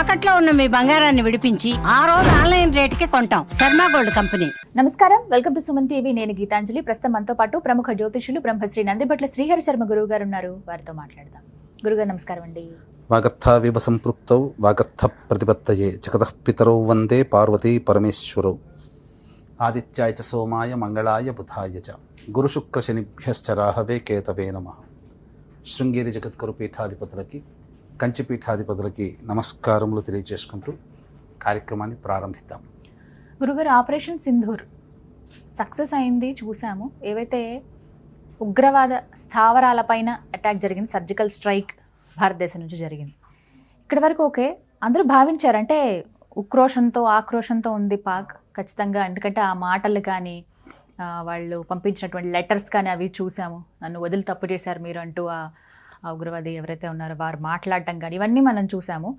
తాకట్లో ఉన్న మీ బంగారాన్ని విడిపించి ఆ రోజు ఆన్లైన్ రేటుకి కొంటాం. Sharma gold company. నమస్కారం. Welcome to Suman TV. నేను గీతాంజలి. ప్రస్తుతం మనతో పాటు ప్రముఖ జ్యోతిషులు బ్రహ్మశ్రీ నందిభట్ల శ్రీహరి శర్మ గురువు గారు ఉన్నారు. వారితో మాట్లాడదాం. గురుగారు నమస్కారం అండి. వాగర్థావివ సంపృక్తౌ వాగర్థ ప్రతిపత్తయే జగతః పితరౌ వందే పార్వతీ పరమేశ్వరౌ. ఆదిత్యాయ చ సోమాయ మంగళాయ బుధాయ చ. గురుశుక్రశనిభ్యశ్చ రాహవే కేతవే నమ. శృంగేరి జగద్గురు పీఠాధిపతులకి కంచిపీఠాధిపతులకి నమస్కారములు తెలియజేసుకుంటూ కార్యక్రమాన్ని ప్రారంభిద్దాం. గురుగారు ఆపరేషన్ సింధూర్. సక్సెస్ అయింది చూసాము. ఏవైతే ఉగ్రవాద స్థావరాలపైన అటాక్ జరిగింది సర్జికల్ స్ట్రైక్ భారతదేశం నుంచి జరిగింది. ఇక్కడి వరకు ఓకే. అందరూ భావించారంటే ఉక్రోషంతో ఆక్రోషంతో ఉంది పాక్ ఖచ్చితంగా. ఎందుకంటే ఆ మాటలు కానీ వాళ్ళు పంపించినటువంటి లెటర్స్ కానీ అవి చూసాము. నన్ను వదిలి తప్పు చేశారు మీరు అంటూ ఆ ఉగ్రవాది ఎవరైతే ఉన్నారో వారు మాట్లాడటం కానీ ఇవన్నీ మనం చూసాము.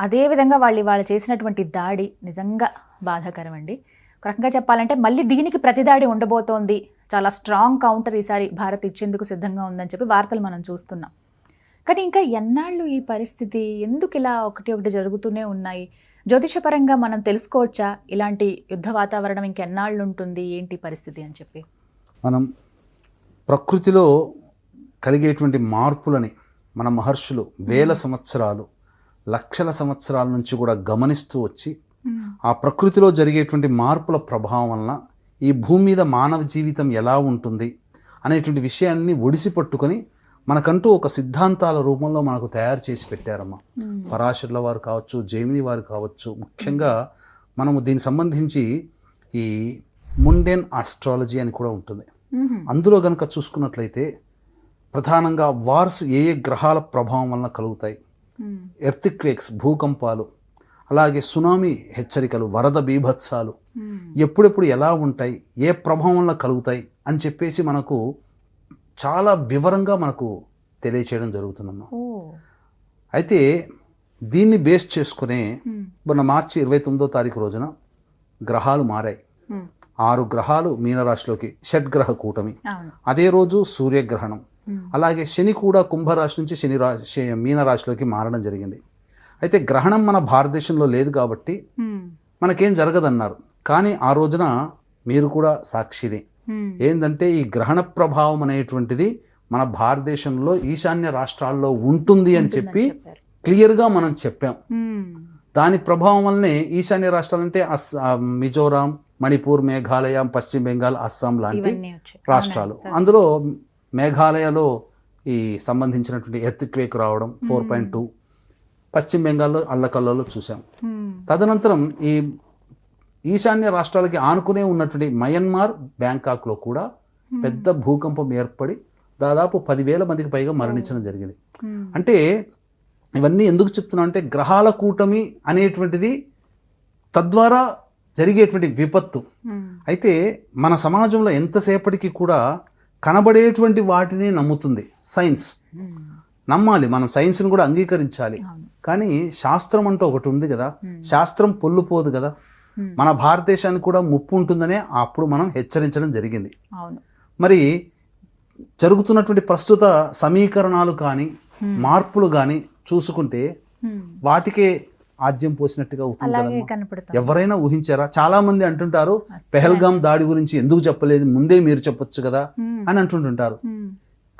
అదేవిధంగా వాళ్ళు వాళ్ళు చేసినటువంటి దాడి నిజంగా బాధాకరం అండి ఒక రకంగా చెప్పాలంటే మళ్ళీ దీనికి ప్రతిదాడి ఉండబోతోంది. చాలా స్ట్రాంగ్ కౌంటర్ ఈసారి భారత్ ఇచ్చేందుకు సిద్ధంగా ఉందని చెప్పి వార్తలు మనం చూస్తున్నాం. కానీ ఇంకా ఎన్నాళ్ళు ఈ పరిస్థితి? ఎందుకు ఇలా ఒకటి ఒకటి జరుగుతూనే ఉన్నాయి? జ్యోతిషపరంగా మనం తెలుసుకోవచ్చా? ఇలాంటి యుద్ధ వాతావరణం ఇంకెన్నాళ్ళు ఉంటుంది? ఏంటి పరిస్థితి అని చెప్పి? మనం ప్రకృతిలో కలిగేటువంటి మార్పులని మన మహర్షులు వేల సంవత్సరాలు లక్షల సంవత్సరాల నుంచి కూడా గమనిస్తూ వచ్చి ఆ ప్రకృతిలో జరిగేటువంటి మార్పుల ప్రభావం వలన ఈ భూమి మీద మానవ జీవితం ఎలా ఉంటుంది అనేటువంటి విషయాన్ని ఒడిసి పట్టుకొని మనకంటూ ఒక సిద్ధాంతాల రూపంలో మనకు తయారు చేసి పెట్టారమ్మా. పరాశరుల వారు కావచ్చు జైమిని వారు కావచ్చు ముఖ్యంగా మనము దీనికి సంబంధించి ఈ ముండెన్ ఆస్ట్రాలజీ అని కూడా ఉంటుంది. అందులో గనక చూసుకున్నట్లయితే ప్రధానంగా వార్స్ ఏ ఏ గ్రహాల ప్రభావం వలన కలుగుతాయి? ఎర్త్క్వేక్స్ భూకంపాలు అలాగే సునామీ హెచ్చరికలు వరద బీభత్సాలు ఎప్పుడెప్పుడు ఎలా ఉంటాయి? ఏ ప్రభావం వల్ల కలుగుతాయి? అని చెప్పేసి మనకు చాలా వివరంగా మనకు తెలియచేయడం జరుగుతుందమ్మా. అయితే దీన్ని బేస్ చేసుకునే మొన్న మార్చి ఇరవై తొమ్మిదో తారీఖు రోజున గ్రహాలు మారాయి. Hmm. ఆరు గ్రహాలు మీనరాశిలోకి షడ్గ్రహ కూటమి. అదే రోజు సూర్యగ్రహణం. అలాగే శని కూడా కుంభరాశి నుంచి శని రాశి మీనరాశిలోకి మారడం జరిగింది. అయితే గ్రహణం మన భారతదేశంలో లేదు కాబట్టి. మనకేం జరగదన్నారు. కానీ ఆ రోజున మీరు కూడా సాక్షినే. ఏంటంటే ఈ గ్రహణ ప్రభావం అనేటువంటిది మన భారతదేశంలో ఈశాన్య రాష్ట్రాల్లో ఉంటుంది అని చెప్పి. క్లియర్గా మనం చెప్పాం. దాని ప్రభావం వల్లనే ఈశాన్య రాష్ట్రాలంటే అస్ మిజోరాం మణిపూర్ మేఘాలయ పశ్చిమ బెంగాల్ అస్సాం లాంటి రాష్ట్రాలు. అందులో మేఘాలయలో ఈ సంబంధించినటువంటి ఎర్త్ క్వేక్ రావడం ఫోర్ పాయింట్ టూ. పశ్చిమ బెంగాల్లో అల్లకల్లలో చూసాం Hmm. తదనంతరం ఈ ఈశాన్య రాష్ట్రాలకి ఆనుకునే ఉన్నటువంటి మయన్మార్ బ్యాంకాక్లో కూడా పెద్ద భూకంపం ఏర్పడి దాదాపు పదివేల మందికి పైగా మరణించడం జరిగింది. Hmm. అంటే ఇవన్నీ ఎందుకు చెప్తున్నా అంటే గ్రహాల కూటమి అనేటువంటిది తద్వారా జరిగేటువంటి విపత్తు. Hmm. అయితే మన సమాజంలో ఎంతసేపటికి కూడా కనబడేటువంటి వాటిని నమ్ముతుంది. సైన్స్. నమ్మాలి. మనం సైన్స్ని కూడా అంగీకరించాలి. కానీ శాస్త్రం అంటూ ఒకటి ఉంది కదా. శాస్త్రం పొల్లుపోదు కదా. మన భారతదేశానికి కూడా ముప్పు ఉంటుందనే అప్పుడు మనం హెచ్చరించడం జరిగింది. మరి జరుగుతున్నటువంటి ప్రస్తుత సమీకరణాలు కానీ మార్పులు కానీ చూసుకుంటే. వాటికే ఆద్యం పోసినట్టుగా అవుతుంది ఎవరైనా ఊహించారా? చాలా మంది అంటుంటారు పెహల్గాం దాడి గురించి ఎందుకు చెప్పలేదు? ముందే మీరు చెప్పొచ్చు కదా. అని అంటుంటుంటారు. Hmm.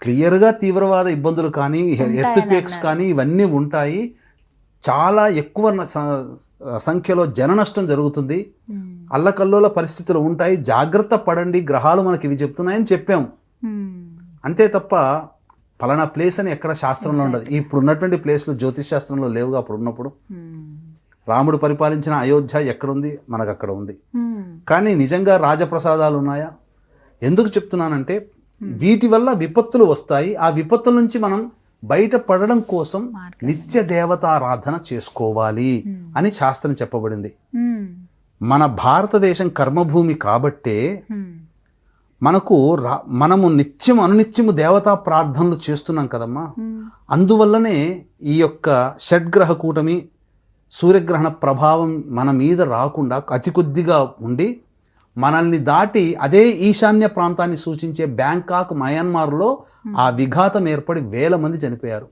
క్లియర్గా తీవ్రవాద ఇబ్బందులు కానీ ఎర్త్ క్వేక్స్ కానీ ఇవన్నీ ఉంటాయి. చాలా ఎక్కువ సంఖ్యలో జన నష్టం జరుగుతుంది. అల్లకల్లోల పరిస్థితులు ఉంటాయి. జాగ్రత్త పడండి. గ్రహాలు మనకి ఇవి చెప్తున్నాయని చెప్పాం. Hmm. అంతే తప్ప ఫలానా ప్లేస్ అని ఎక్కడ శాస్త్రంలో ఉండదు. ఇప్పుడు ఉన్నటువంటి ప్లేస్లు జ్యోతిష్ శాస్త్రంలో లేవుగా అప్పుడు ఉన్నప్పుడు Hmm. రాముడు పరిపాలించిన అయోధ్య ఎక్కడుంది? మనకు అక్కడ ఉంది Hmm. కానీ నిజంగా రాజప్రసాదాలు ఉన్నాయా? ఎందుకు చెప్తున్నానంటే వీటి వల్ల విపత్తులు వస్తాయి. ఆ విపత్తుల నుంచి మనం బయటపడడం కోసం నిత్య దేవతారాధన చేసుకోవాలి అని శాస్త్రం చెప్పబడింది. Hmm. మన భారతదేశం కర్మభూమి కాబట్టే Hmm. మనకు రా మనము నిత్యం అనునిత్యము దేవతా ప్రార్థనలు చేస్తున్నాం కదమ్మా. అందువల్లనే ఈ యొక్క షడ్గ్రహ కూటమి సూర్యగ్రహణ ప్రభావం మన మీద రాకుండా అతి కొద్దిగా ఉండి మనల్ని దాటి అదే ఈశాన్య ప్రాంతాన్ని సూచించే బ్యాంకాక్ మయన్మార్లో ఆ విఘాతం ఏర్పడి వేల మంది చనిపోయారు.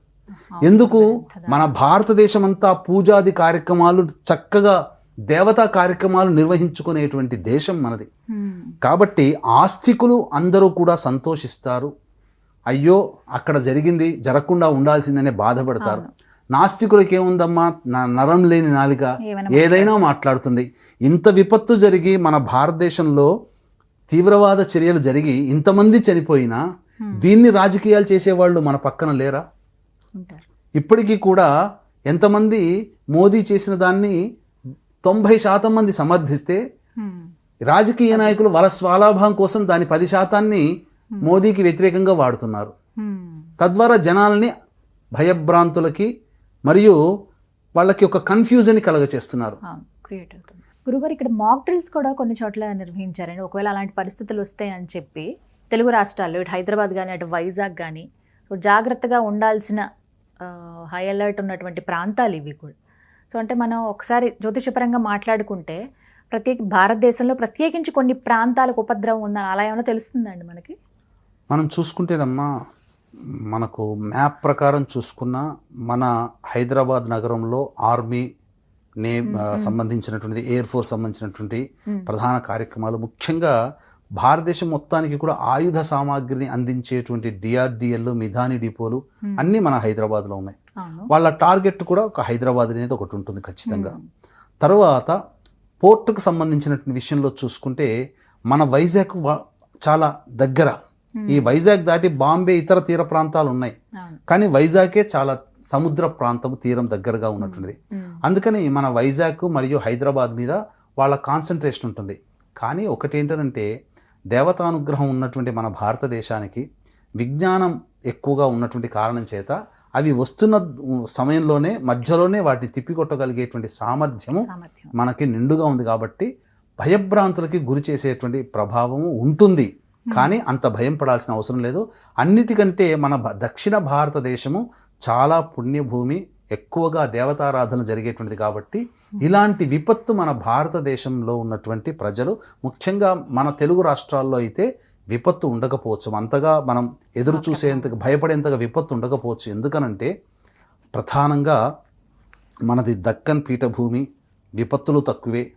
ఎందుకు? మన భారతదేశం అంతా పూజాది కార్యక్రమాలు చక్కగా దేవతా కార్యక్రమాలు నిర్వహించుకునేటువంటి దేశం మనది. కాబట్టి ఆస్తికులు అందరూ కూడా సంతోషిస్తారు. అయ్యో అక్కడ జరిగింది జరగకుండా ఉండాల్సిందనే బాధపడతారు. నాస్తికులకి ఏముందమ్మా నా- నరం లేని నాలిక ఏదైనా మాట్లాడుతుంది. ఇంత విపత్తు జరిగి మన భారతదేశంలో తీవ్రవాద చర్యలు జరిగి ఇంతమంది చనిపోయినా దీన్ని రాజకీయాలు చేసేవాళ్ళు మన పక్కన లేరా? ఇప్పటికీ కూడా ఎంతమంది మోదీ చేసిన దాన్ని తొంభై శాతం మంది సమర్థిస్తే హ్మ్. రాజకీయ నాయకులు వాళ్ళ స్వలాభం కోసం దాని పది శాతాన్ని మోదీకి వ్యతిరేకంగా వాడుతున్నారు. హ్మ్. తద్వారా జనాల్ని భయభ్రాంతులకి మరియు వాళ్ళకి ఒక కన్ఫ్యూజన్ క్రియేట్ అవుతుంది గురుగారు ఇక్కడ మాక్ డ్రిల్స్ కూడా కొన్ని చోట్ల నిర్వహించారండి. ఒకవేళ అలాంటి పరిస్థితులు వస్తాయని చెప్పి తెలుగు రాష్ట్రాల్లో ఇటు హైదరాబాద్ కానీ అటు వైజాగ్ కానీ జాగ్రత్తగా ఉండాల్సిన హై అలర్ట్ ఉన్నటువంటి ప్రాంతాలు ఇవి కూడా. సో అంటే మనం ఒకసారి జ్యోతిషపరంగా మాట్లాడుకుంటే ప్రత్యేక భారతదేశంలో ప్రత్యేకించి కొన్ని ప్రాంతాలకు ఉపద్రవం ఉందని అలా ఏమైనా తెలుస్తుందండి మనకి? మనం చూసుకుంటేనమ్మా మనకు మ్యాప్ ప్రకారం చూసుకున్న మన హైదరాబాద్ నగరంలో ఆర్మీ నే సంబంధించినటువంటి ఎయిర్ ఫోర్స్ సంబంధించినటువంటి ప్రధాన కార్యక్రమాలు. ముఖ్యంగా భారతదేశం మొత్తానికి కూడా ఆయుధ సామాగ్రిని అందించేటువంటి డిఆర్డిఎల్ మిధాని డిపోలు అన్నీ మన హైదరాబాద్లో ఉన్నాయి. వాళ్ళ టార్గెట్ కూడా ఒక హైదరాబాద్ అనేది ఒకటి ఉంటుంది ఖచ్చితంగా. తర్వాత పోర్టుకు సంబంధించినటువంటి విషయంలో చూసుకుంటే మన వైజాగ్ చాలా దగ్గర. ఈ వైజాగ్ దాటి బాంబే ఇతర తీర ప్రాంతాలు ఉన్నాయి. కానీ వైజాగే చాలా సముద్ర ప్రాంతం తీరం దగ్గరగా ఉన్నటువంటిది. అందుకని మన వైజాగ్ మరియు హైదరాబాద్ మీద వాళ్ళ కాన్సన్ట్రేషన్ ఉంటుంది. కానీ ఒకటి ఏంటంటే దేవతానుగ్రహం ఉన్నటువంటి మన భారతదేశానికి విజ్ఞానం ఎక్కువగా ఉన్నటువంటి కారణం చేత అవి వస్తున్న సమయంలోనే మధ్యలోనే వాటిని తిప్పికొట్టగలిగేటువంటి సామర్థ్యము సామర్థ్యం. మనకి నిండుగా ఉంది కాబట్టి భయభ్రాంతులకి గురి చేసేటువంటి ప్రభావము ఉంటుంది. కానీ అంత భయం పడాల్సిన అవసరం లేదు. అన్నిటికంటే మన దక్షిణ భారతదేశము చాలా పుణ్యభూమి ఎక్కువగా దేవతారాధన జరిగేటువంటిది కాబట్టి ఇలాంటి విపత్తు మన భారతదేశంలో ఉన్నటువంటి ప్రజలు ముఖ్యంగా మన తెలుగు రాష్ట్రాల్లో అయితే విపత్తు ఉండకపోవచ్చు. అంతగా మనం ఎదురు చూసేంతగా భయపడేంతగా విపత్తు ఉండకపోవచ్చు. ఎందుకనంటే ప్రధానంగా మనది దక్కన్ పీఠభూమి విపత్తులు తక్కువే.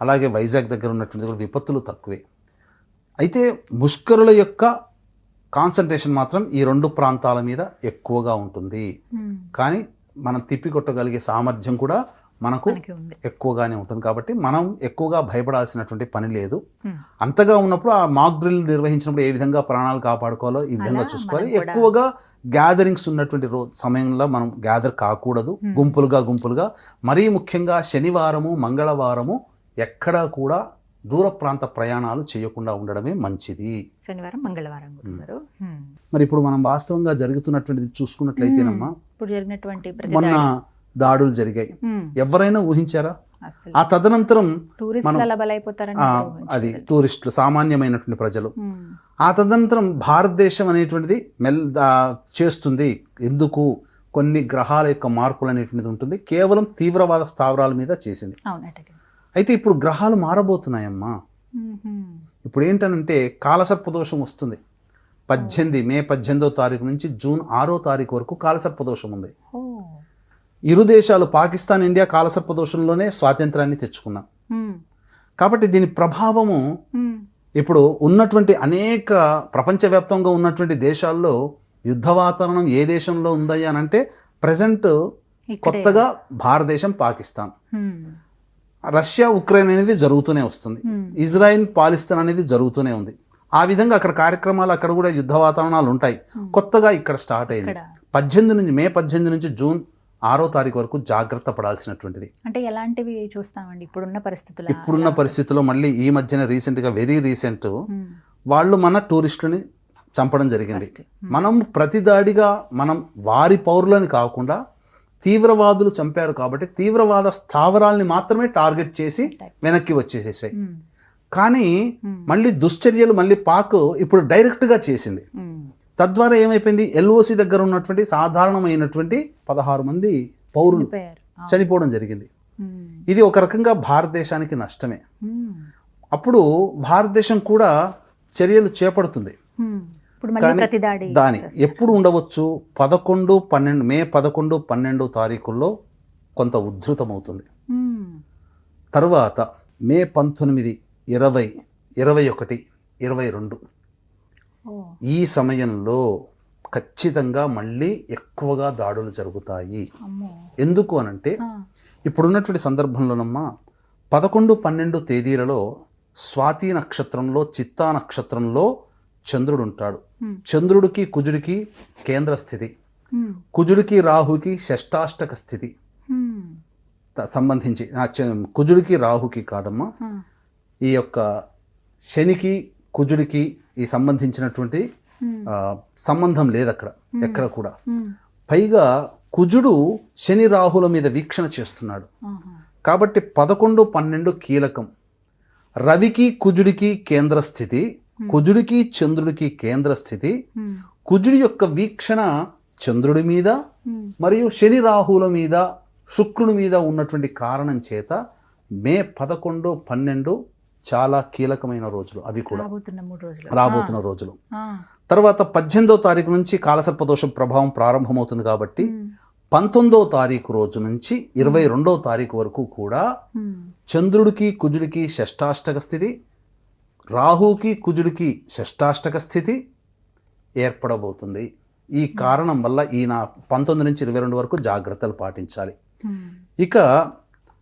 అలాగే వైజాగ్ దగ్గర ఉన్నటువంటి కూడా విపత్తులు తక్కువే. అయితే ముష్కరుల యొక్క కాన్సన్ట్రేషన్ మాత్రం ఈ రెండు ప్రాంతాల మీద ఎక్కువగా ఉంటుంది. కానీ మనం తిప్పికొట్టగలిగే సామర్థ్యం కూడా మనకు ఎక్కువగానే ఉంటుంది. కాబట్టి మనం ఎక్కువగా భయపడాల్సినటువంటి పని లేదు. అంతగా ఉన్నప్పుడు ఆ మాక్ డ్రిల్ నిర్వహించినప్పుడు ఏ విధంగా ప్రాణాలు కాపాడుకోవాలో ఈ విధంగా చూసుకోవాలి. ఎక్కువగా గ్యాదరింగ్స్ ఉన్నటువంటి రో సమయంలో మనం గ్యాదర్ కాకూడదు. గుంపులుగా గుంపులుగా. మరీ ముఖ్యంగా శనివారము మంగళవారము ఎక్కడా కూడా దూర ప్రాంత ప్రయాణాలు చేయకుండా ఉండడమే మంచిది. శనివారం మంగళవారం. మరి ఇప్పుడు మనం వాస్తవంగా జరుగుతున్నటువంటిది చూసుకున్నట్లయితేనమ్మా ఇప్పుడు జరిగినటువంటి మొన్న. దాడులు జరిగాయి. ఎవరైనా ఊహించారా? ఆ తదనంతరం. అది టూరిస్టులు సామాన్యమైనటువంటి ప్రజలు. ఆ తదనంతరం భారతదేశం అనేటువంటిది మెల్ చేస్తుంది. ఎందుకు? కొన్ని గ్రహాల యొక్క మార్పులు అనేటువంటిది ఉంటుంది. కేవలం తీవ్రవాద స్థావరాల మీద చేసింది. అయితే ఇప్పుడు గ్రహాలు మారబోతున్నాయమ్మా. ఇప్పుడు ఏంటనంటే కాలసర్పదోషం వస్తుంది. పద్దెనిమిది మే పద్దెనిమిదో తారీఖు నుంచి జూన్ ఆరో తారీఖు వరకు కాలసర్పదోషం ఉంది. ఇరు దేశాలు పాకిస్తాన్ ఇండియా కాలసర్పదోషంలోనే స్వాతంత్రాన్ని తెచ్చుకున్నాం. కాబట్టి దీని ప్రభావము. ఇప్పుడు ఉన్నటువంటి అనేక ప్రపంచవ్యాప్తంగా ఉన్నటువంటి దేశాల్లో యుద్ధ వాతావరణం ఏ దేశంలో ఉందయ్యా అని అంటే ప్రజెంట్. కొత్తగా భారతదేశం పాకిస్తాన్. రష్యా ఉక్రెయిన్ అనేది జరుగుతూనే వస్తుంది. ఇజ్రాయిల్ పాలిస్తాన్ అనేది జరుగుతూనే ఉంది ఆ విధంగా అక్కడ కార్యక్రమాలు అక్కడ కూడా యుద్ధ వాతావరణాలు ఉంటాయి కొత్తగా ఇక్కడ స్టార్ట్ అయింది పద్దెనిమిది నుంచి మే పద్దెనిమిది నుంచి జూన్ ఆరో తారీఖు వరకు జాగ్రత్త పడాల్సినటువంటిది అంటే ఎలాంటివి చూస్తామండి ఇప్పుడున్న పరిస్థితులు ఇప్పుడున్న పరిస్థితుల్లో మళ్ళీ ఈ మధ్యన రీసెంట్గా వెరీ రీసెంట్. వాళ్ళు మన టూరిస్టులని చంపడం జరిగింది. మనం ప్రతి దాడిగా మనం వారి పౌరులని కాకుండా తీవ్రవాదులు చంపారు కాబట్టి తీవ్రవాద స్థావరాల్ని మాత్రమే టార్గెట్ చేసి వెనక్కి వచ్చేసేసాయి. కానీ మళ్ళీ దుశ్చర్యలు మళ్ళీ పాక్ ఇప్పుడు డైరెక్ట్గా చేసింది. తద్వారా ఏమైపోయింది? ఎల్ఓసి దగ్గర ఉన్నటువంటి సాధారణమైనటువంటి పదహారు మంది పౌరులు. చనిపోవడం జరిగింది. ఇది ఒక రకంగా భారతదేశానికి నష్టమే. అప్పుడు భారతదేశం కూడా చర్యలు చేపడుతుంది. కానీ దాని ఎప్పుడు ఉండవచ్చు? పదకొండు పన్నెండు మే పదకొండు పన్నెండు తారీఖుల్లో కొంత ఉద్ధృతమవుతుంది. తరువాత మే పంతొమ్మిది ఇరవై ఇరవై ఒకటి ఇరవై రెండు ఈ సమయంలో ఖచ్చితంగా మళ్ళీ ఎక్కువగా దాడులు జరుగుతాయి. ఎందుకు అనంటే ఇప్పుడున్నటువంటి సందర్భంలోనమ్మా పదకొండు పన్నెండు తేదీలలో స్వాతి నక్షత్రంలో చిత్తా నక్షత్రంలో చంద్రుడు ఉంటాడు. చంద్రుడికి కుజుడికి కేంద్ర స్థితి. కుజుడికి రాహుకి షష్టాష్టక స్థితి. సంబంధించి కుజుడికి రాహుకి కాదమ్మా ఈ యొక్క శనికి కుజుడికి ఈ సంబంధించినటువంటి. ఆ, సంబంధం లేదు అక్కడ ఎక్కడ కూడా మ్మ్. పైగా కుజుడు శని రాహుల మీద వీక్షణ చేస్తున్నాడు. కాబట్టి పదకొండు పన్నెండు కీలకం రవికి కుజుడికి కేంద్ర స్థితి కుజుడికి చంద్రుడికి కేంద్ర స్థితి. కుజుడి యొక్క వీక్షణ చంద్రుడి మీద. మరియు శని రాహుల మీద శుక్రుడి మీద ఉన్నటువంటి కారణం చేత మే పదకొండు పన్నెండు చాలా కీలకమైన రోజులు అవి కూడా. రాబోతున్న రోజులు. తర్వాత పద్దెనిమిదో తారీఖు నుంచి కాలసర్పదోషం ప్రభావం ప్రారంభమవుతుంది కాబట్టి మ్మ్. పంతొమ్మిదో తారీఖు రోజు నుంచి ఇరవై రెండో తారీఖు వరకు కూడా. చంద్రుడికి కుజుడికి షష్టాష్టక స్థితి రాహుకి కుజుడికి షష్టాష్టక స్థితి ఏర్పడబోతుంది. ఈ కారణం వల్ల ఈయన పంతొమ్మిది నుంచి ఇరవై రెండు వరకు జాగ్రత్తలు పాటించాలి. ఇక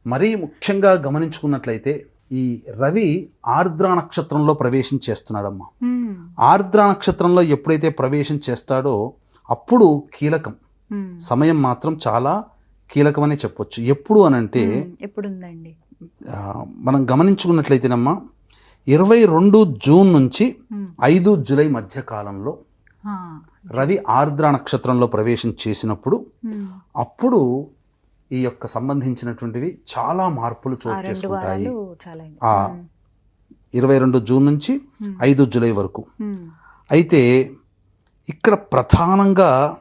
మరీ ముఖ్యంగా గమనించుకున్నట్లయితే ఈ రవి ఆర్ద్ర నక్షత్రంలో ప్రవేశం చేస్తున్నాడమ్మా మ్మ్. ఆర్ద్ర నక్షత్రంలో ఎప్పుడైతే ప్రవేశం చేస్తాడో అప్పుడు కీలకం. సమయం మాత్రం చాలా కీలకమనే చెప్పొచ్చు ఎప్పుడు అనంటే మ్మ్. ఎప్పుడుందండి మనం గమనించుకున్నట్లయితేనమ్మా ఇరవై రెండు జూన్ నుంచి. ఐదు జూలై మధ్య కాలంలో. రవి ఆర్ద్ర నక్షత్రంలో ప్రవేశం చేసినప్పుడు. అప్పుడు ఈ యొక్క సంబంధించినటువంటివి చాలా మార్పులు చోటు చేసుకుంటాయి. ఆ, ఇరవై రెండు జూన్ నుంచి. ఐదు జూలై వరకు. అయితే ఇక్కడ ప్రధానంగా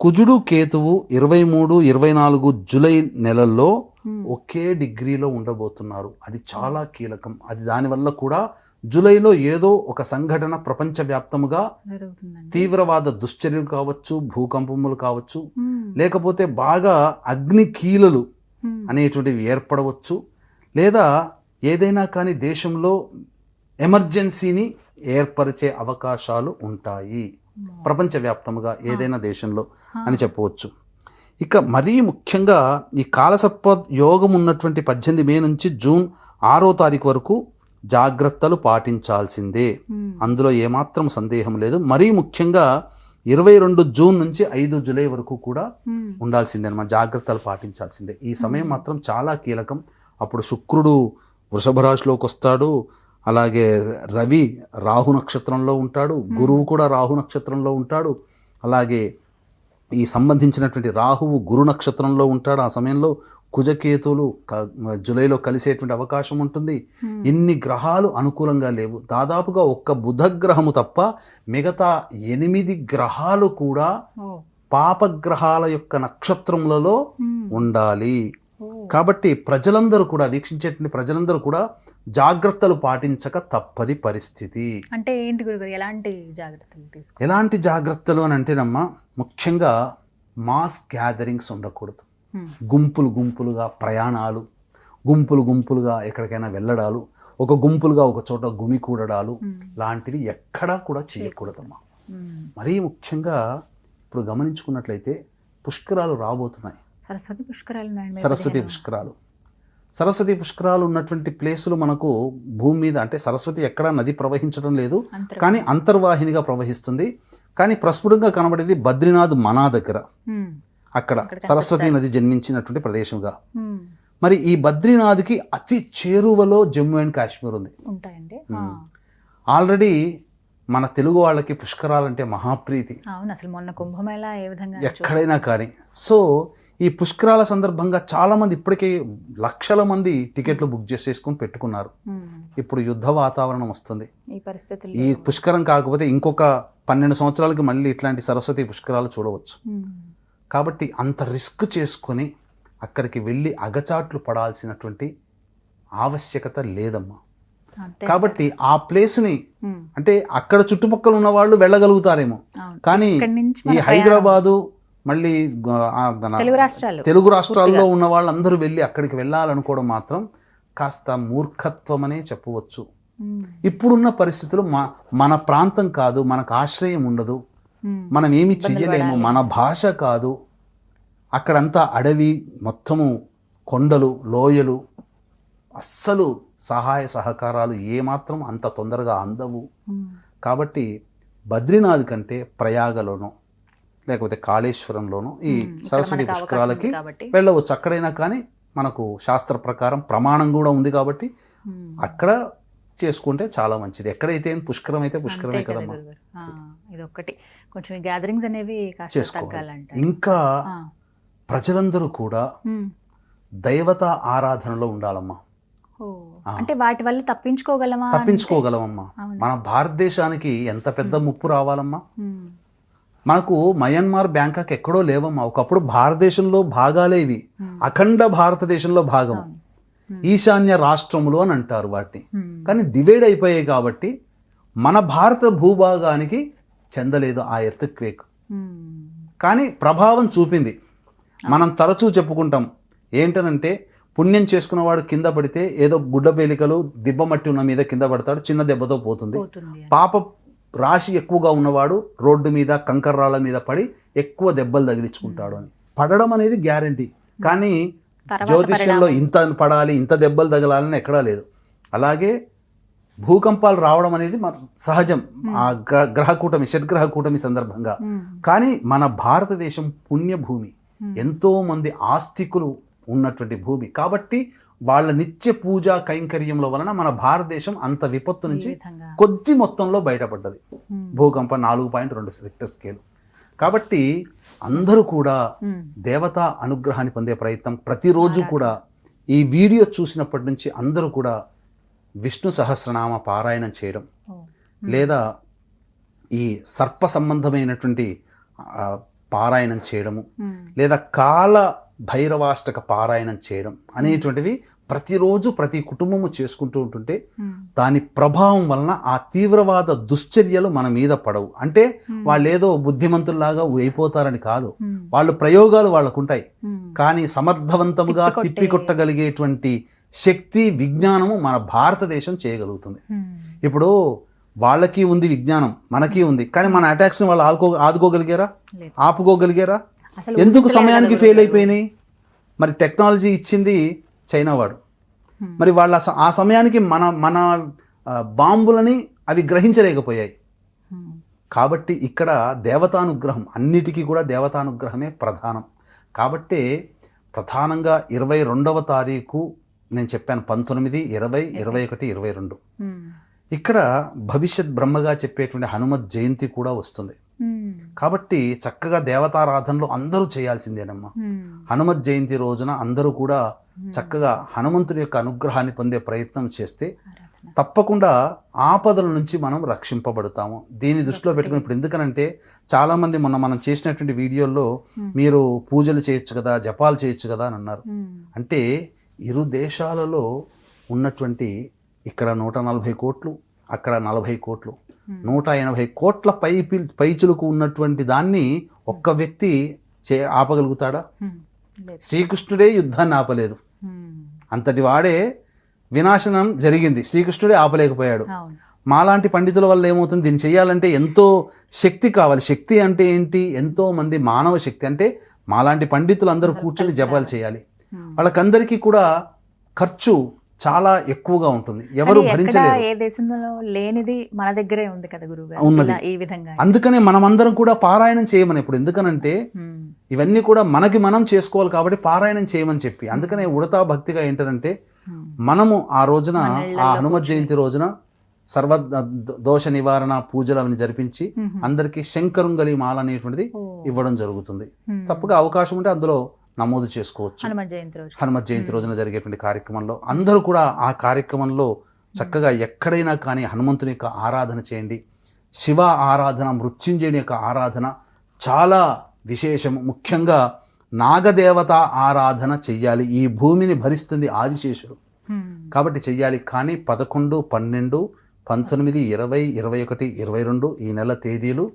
కుజుడు కేతువు ఇరవై మూడు ఇరవై నాలుగు జూలై నెలల్లో. ఒకే డిగ్రీలో ఉండబోతున్నారు. అది చాలా కీలకం. అది దానివల్ల కూడా జూలైలో ఏదో ఒక సంఘటన ప్రపంచవ్యాప్తముగా తీవ్రవాద దుశ్చర్యలు కావచ్చు భూకంపములు కావచ్చు మ్మ్. లేకపోతే బాగా అగ్ని కీలలు మ్మ్. అనేటువంటివి ఏర్పడవచ్చు లేదా ఏదైనా కానీ దేశంలో ఎమర్జెన్సీని ఏర్పరిచే అవకాశాలు ఉంటాయి. ప్రపంచవ్యాప్తముగా ఏదైనా దేశంలో అని చెప్పవచ్చు. ఇక మరీ ముఖ్యంగా ఈ కాలసర్ప యోగం ఉన్నటువంటి పద్దెనిమిది మే నుంచి జూన్ ఆరో తారీఖు వరకు జాగ్రత్తలు పాటించాల్సిందే. అందులో ఏమాత్రం సందేహం లేదు. మరీ ముఖ్యంగా ఇరవై రెండు జూన్ నుంచి ఐదు జూలై వరకు కూడా. ఉండాల్సిందే అన్నమాట. జాగ్రత్తలు పాటించాల్సిందే. ఈ సమయం మాత్రం చాలా కీలకం. అప్పుడు శుక్రుడు వృషభ రాశిలోకి వస్తాడు. అలాగే రవి రాహు నక్షత్రంలో ఉంటాడు. గురువు కూడా రాహు నక్షత్రంలో ఉంటాడు. అలాగే ఈ సంబంధించినటువంటి రాహువు గురు నక్షత్రంలో ఉంటాడు ఆ సమయంలో కుజకేతువులు క- జూలైలో కలిసేటువంటి అవకాశం ఉంటుంది ఇన్ని గ్రహాలు అనుకూలంగా లేవు దాదాపుగా ఒక్క బుధ గ్రహము తప్ప మిగతా ఎనిమిది గ్రహాలు కూడా. పాపగ్రహాల యొక్క నక్షత్రములలో మ్మ్. ఉండాలి. కాబట్టి ప్రజలందరూ కూడా వీక్షించేటువంటి ప్రజలందరూ కూడా జాగ్రత్తలు పాటించక తప్పని పరిస్థితి అంటే ఏంటి గురుగారు ఎలాంటి జాగ్రత్తలు తీసుకో ఎలాంటి జాగ్రత్తలు అని అంటేనమ్మా ముఖ్యంగా మాస్ గ్యాదరింగ్స్ ఉండకూడదు. గుంపులు గుంపులుగా ప్రయాణాలు గుంపులు గుంపులుగా ఎక్కడికైనా వెళ్ళడాలు ఒక గుంపులుగా ఒక చోట గుమికూడడాలు మ్మ్. లాంటివి ఎక్కడా కూడా చేయకూడదమ్మా మ్మ్. మరీ ముఖ్యంగా ఇప్పుడు గమనించుకున్నట్లయితే పుష్కరాలు రాబోతున్నాయి సరస్వతి పుష్కరాలు సరస్వతి. పుష్కరాలు. సరస్వతి పుష్కరాలు ఉన్నటువంటి ప్లేసులు మనకు భూమి మీద అంటే సరస్వతి ఎక్కడా నది ప్రవహించడం లేదు కానీ అంతర్వాహినిగా ప్రవహిస్తుంది. కానీ ప్రస్ఫుటంగా కనబడేది బద్రీనాథ్ మనా దగ్గర. అక్కడ సరస్వతి నది జన్మించినటువంటి ప్రదేశంగా. మరి ఈ బద్రీనాథ్కి అతి చేరువలో జమ్మూ అండ్ కాశ్మీర్ ఉంది. ఆల్రెడీ మన తెలుగు వాళ్ళకి పుష్కరాలంటే మహాప్రీతి. అవును అసలు మొన్న కుంభమేళా ఏ విధంగా ఎక్కడైనా కానీ. సో ఈ పుష్కరాల సందర్భంగా చాలా మంది ఇప్పటికే లక్షల మంది టికెట్లు బుక్ చేసేసుకొని పెట్టుకున్నారు. ఇప్పుడు యుద్ధ వాతావరణం వస్తుంది ఈ ఈ పుష్కరం కాకపోతే ఇంకొక పన్నెండు సంవత్సరాలకి మళ్ళీ ఇట్లాంటి సరస్వతి పుష్కరాలు చూడవచ్చు. కాబట్టి అంత రిస్క్ చేసుకొని అక్కడికి వెళ్ళి అగచాట్లు పడాల్సినటువంటి ఆవశ్యకత లేదమ్మా కాబట్టి ఆ ప్లేస్ని. అంటే అక్కడ చుట్టుపక్కల ఉన్న వాళ్ళు వెళ్ళగలుగుతారేమో. కానీ ఈ హైదరాబాదు మళ్ళీ తెలుగు రాష్ట్రాలు. తెలుగు రాష్ట్రాల్లో ఉన్న వాళ్ళందరూ వెళ్ళి అక్కడికి వెళ్ళాలనుకోవడం మాత్రం కాస్త మూర్ఖత్వం అనే చెప్పవచ్చు. ఇప్పుడున్న పరిస్థితులు మా మన ప్రాంతం కాదు మనకు ఆశ్రయం ఉండదు. మనం ఏమి చెయ్యలేము మన భాష కాదు. అక్కడంతా అడవి మొత్తము కొండలు లోయలు. అస్సలు సహాయ సహకారాలు ఏమాత్రం అంత తొందరగా అందవు. కాబట్టి బద్రీనాథ్ కంటే ప్రయాగలోనో లేకపోతే కాళేశ్వరంలోనో ఈ సరస్వతి పుష్కరాలకి. వెళ్ళవచ్చు అక్కడైనా కానీ మనకు శాస్త్ర ప్రకారం ప్రమాణం కూడా ఉంది కాబట్టి. అక్కడ చేసుకుంటే చాలా మంచిది ఎక్కడైతే పుష్కరం అయితే పుష్కరమే కదా కదమ్మా కొంచెం గ్యాదరింగ్స్ అనేవి చేసుకోవాలి ఇంకా. ప్రజలందరూ కూడా. దైవత ఆరాధనలో ఉండాలమ్మా. అంటే వాటి వల్ల తప్పించుకోగలమా తప్పించుకోగలమమ్మా. మన భారతదేశానికి ఎంత పెద్ద ముప్పు రావాలమ్మా. మనకు మయన్మార్ బ్యాంకాక్ ఎక్కడో లేవమ్మా. ఒకప్పుడు భారతదేశంలో భాగాలే ఇవి. అఖండ భారతదేశంలో భాగం. ఈశాన్య రాష్ట్రములు అని అంటారు వాటిని. ఉమ్. కానీ డివైడ్ అయిపోయాయి కాబట్టి మన భారత భూభాగానికి చెందలేదు ఆ ఎర్త్ క్వేక్ ఉమ్. కానీ ప్రభావం చూపింది. మనం తరచూ చెప్పుకుంటాం. ఏంటనంటే పుణ్యం చేసుకున్నవాడు కింద పడితే ఏదో గుడ్డ పేలికలు దిబ్బ మట్టి ఉన్న మీద కింద పడతాడు చిన్న దెబ్బతో పోతుంది. పాప రాశి ఎక్కువగా ఉన్నవాడు రోడ్డు మీద కంకర రాళ్ళ మీద పడి ఎక్కువ దెబ్బలు తగిలించుకుంటాడు అని. పడడం అనేది గ్యారంటీ. కానీ జ్యోతిష్యంలో ఇంత పడాలి ఇంత దెబ్బలు తగలాలని ఎక్కడా లేదు. అలాగే భూకంపాలు రావడం అనేది మన సహజం. ఆ గ్ర- గ్రహ కూటమి షడ్గ్రహ కూటమి సందర్భంగా. కానీ మన భారతదేశం పుణ్యభూమి. ఎంతో మంది ఆస్తికులు ఉన్నటువంటి భూమి. కాబట్టి వాళ్ళ నిత్య పూజా కైంకర్యముల వలన మన భారతదేశం అంత విపత్తు నుంచి కొద్ది మొత్తంలో బయటపడ్డది. భూకంపం నాలుగు పాయింట్ రెండు రిక్టర్ స్కేల్ కాబట్టి అందరూ కూడా. దేవత అనుగ్రహాన్ని పొందే ప్రయత్నం ప్రతిరోజు కూడా ఈ వీడియో చూసినప్పటి నుంచి అందరూ కూడా విష్ణు సహస్రనామ పారాయణం చేయడం. లేదా ఈ సర్ప సంబంధమైనటువంటి పారాయణం చేయడము. లేదా కాల భైరవాష్టక పారాయణం చేయడం అనేటువంటివి ప్రతిరోజు ప్రతి కుటుంబము చేసుకుంటూ ఉంటుంటే. దాని ప్రభావం వలన ఆ తీవ్రవాద దుశ్చర్యలు మన మీద పడవు అంటే వాళ్ళు ఏదో బుద్ధిమంతుల్లాగా అయిపోతారని కాదు. వాళ్ళు ప్రయోగాలు వాళ్ళకు ఉంటాయి ఉమ్. కానీ సమర్థవంతముగా తిప్పికొట్టే- తిప్పికొట్టగలిగేటువంటి శక్తి విజ్ఞానము మన భారతదేశం చేయగలుగుతుంది. ఇప్పుడు వాళ్ళకి ఉంది విజ్ఞానం మనకి ఉంది కానీ మన అటాక్స్ని వాళ్ళు ఆదుకో ఆదుకోగలిగారా. ఆపుకోగలిగారా ఎందుకు సమయానికి ఫెయిల్. అయిపోయినాయి మరి టెక్నాలజీ ఇచ్చింది చైనా వాడు Hmm. మరి వాళ్ళ ఆ సమయానికి మన మన బాంబులని అవి గ్రహించలేకపోయాయి ఉమ్. కాబట్టి ఇక్కడ దేవతానుగ్రహం అన్నిటికీ కూడా దేవతానుగ్రహమే ప్రధానం కాబట్టే ప్రధానంగా ఇరవై రెండవ తారీఖు నేను చెప్పాను పంతొమ్మిది ఇరవై ఇరవై ఒకటి ఇరవై రెండు. ఇక్కడ భవిష్యత్ బ్రహ్మగా చెప్పేటువంటి హనుమత్ జయంతి కూడా వస్తుంది. కాబట్టి చక్కగా దేవతారాధనలు అందరూ చేయాల్సిందేనమ్మా. హనుమత్ జయంతి రోజున అందరూ కూడా చక్కగా హనుమంతుడి యొక్క అనుగ్రహాన్ని పొందే ప్రయత్నం చేస్తే. తప్పకుండా ఆపదల నుంచి మనం రక్షింపబడతాము దీన్ని దృష్టిలో పెట్టుకుని ఇప్పుడు ఎందుకనంటే చాలామంది మొన్న మనం చేసినటువంటి వీడియోల్లో మీరు పూజలు చేయొచ్చు కదా జపాలు చేయొచ్చు కదా అని అన్నారు. అంటే ఇరు దేశాలలో ఉన్నటువంటి ఇక్కడ నూట నలభై కోట్లు అక్కడ నలభై కోట్లు నూట ఎనభై కోట్ల పై పైచులకు ఉన్నటువంటి దాన్ని ఒక్క వ్యక్తి చే ఆపగలుగుతాడా. లేదు. శ్రీకృష్ణుడే యుద్ధాన్ని ఆపలేదు. అంతటి వాడే వినాశనం జరిగింది. శ్రీకృష్ణుడే ఆపలేకపోయాడు. మాలాంటి పండితుల వల్ల ఏమవుతుంది? దీన్ని చేయాలంటే ఎంతో శక్తి కావాలి. శక్తి అంటే ఏంటి? ఎంతో మంది మానవ శక్తి. అంటే మాలాంటి పండితులు అందరూ కూర్చొని జపాలు చేయాలి. వాళ్ళకందరికీ కూడా ఖర్చు చాలా ఎక్కువగా ఉంటుంది ఎవరు భరించలేరు ఏ దేశంలో లేనిది మన దగ్గరే ఉంది కదా గురువు ఉన్నది. ఈ విధంగా అందుకనే మనమందరం కూడా పారాయణం చేయమని ఇప్పుడు ఎందుకనంటే. ఇవన్నీ కూడా మనకి మనం చేసుకోవాలి కాబట్టి పారాయణం చేయమని చెప్పి అందుకనే ఉడతా భక్తిగా ఏంటంటే. మనము ఆ రోజున ఆ హనుమత్ జయంతి రోజున సర్వ దోష నివారణ పూజలు అవన్నీ జరిపించి. అందరికీ శంకరుంగలి మాల అనేటువంటిది. ఇవ్వడం జరుగుతుంది ఉమ్. తప్పగా అవకాశం ఉంటే అందులో నమోదు చేసుకోవచ్చు. హనుమాన్ జయంతి రోజు. హనుమత్ జయంతి రోజున జరిగేటువంటి కార్యక్రమంలో అందరూ కూడా ఆ కార్యక్రమంలో చక్కగా ఎక్కడైనా కానీ హనుమంతుని యొక్క ఆరాధన చేయండి. శివ ఆరాధన మృత్యుంజయుని యొక్క ఆరాధన చాలా విశేషం ముఖ్యంగా నాగదేవత ఆరాధన చెయ్యాలి. ఈ భూమిని భరిస్తుంది ఆదిశేషుడు. కాబట్టి చెయ్యాలి. కానీ పదకొండు పన్నెండు పంతొమ్మిది ఇరవై ఇరవై ఒకటి ఇరవై రెండు ఈ నెల తేదీలు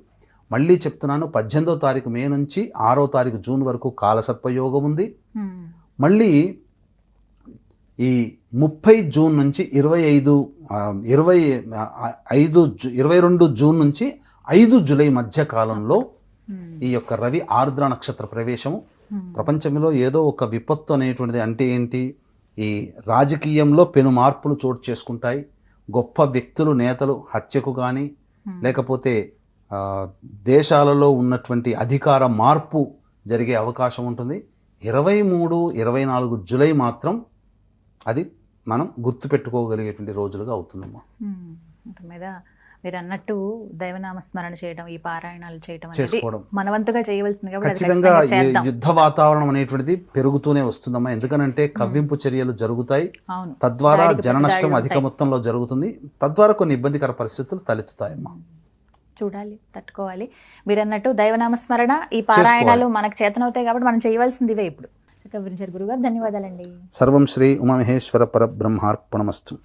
మళ్ళీ చెప్తున్నాను పద్దెనిమిదో తారీఖు మే నుంచి ఆరో తారీఖు జూన్ వరకు కాలసర్పయోగం ఉంది. మ్మ్. మళ్ళీ ఈ ముప్పై జూన్ నుంచి ఇరవై ఐదు ఇరవై ఐదు ఇరవై రెండు జూన్ నుంచి ఐదు జూలై మధ్య కాలంలో మ్మ్. ఈ యొక్క రవి ఆర్ద్ర నక్షత్ర ప్రవేశము. ప్రపంచంలో ఏదో ఒక విపత్తు అనేటువంటిది అంటే ఏంటి? ఈ రాజకీయంలో పెను మార్పులు చోటు చేసుకుంటాయి. గొప్ప వ్యక్తులు నేతలు హత్యకు కానీ లేకపోతే దేశాలలో ఉన్నటువంటి అధికార మార్పు జరిగే అవకాశం ఉంటుంది. ఇరవై మూడు ఇరవై నాలుగు జూలై మాత్రం అది మనం గుర్తుపెట్టుకోగలిగేటువంటి రోజులుగా అవుతుందమ్మా. మీద మీరు అన్నట్టు దైవనామ స్మరణ చేయడం ఈ పారాయణాలు చేయడం చేసుకోవడం. మనవంతుగా చేయవలసింది ఖచ్చితంగా. యుద్ధ వాతావరణం అనేటువంటిది పెరుగుతూనే వస్తుందమ్మా. ఎందుకనంటే కవ్వింపు చర్యలు జరుగుతాయి. తద్వారా జన నష్టం అధిక. మొత్తంలో జరుగుతుంది. తద్వారా కొన్ని ఇబ్బందికర పరిస్థితులు తలెత్తుతాయమ్మా. చూడాలి తట్టుకోవాలి. మీరు అన్నట్టు దైవనామ స్మరణ ఈ పారాయణాలు మనకు చేతనవుతాయి కాబట్టి మనం చేయవలసింది ఇవే ఇప్పుడు గురుగారు ధన్యవాదాలండి. సర్వం శ్రీ ఉమామహేశ్వర పరబ్రహ్మార్పణమస్తు.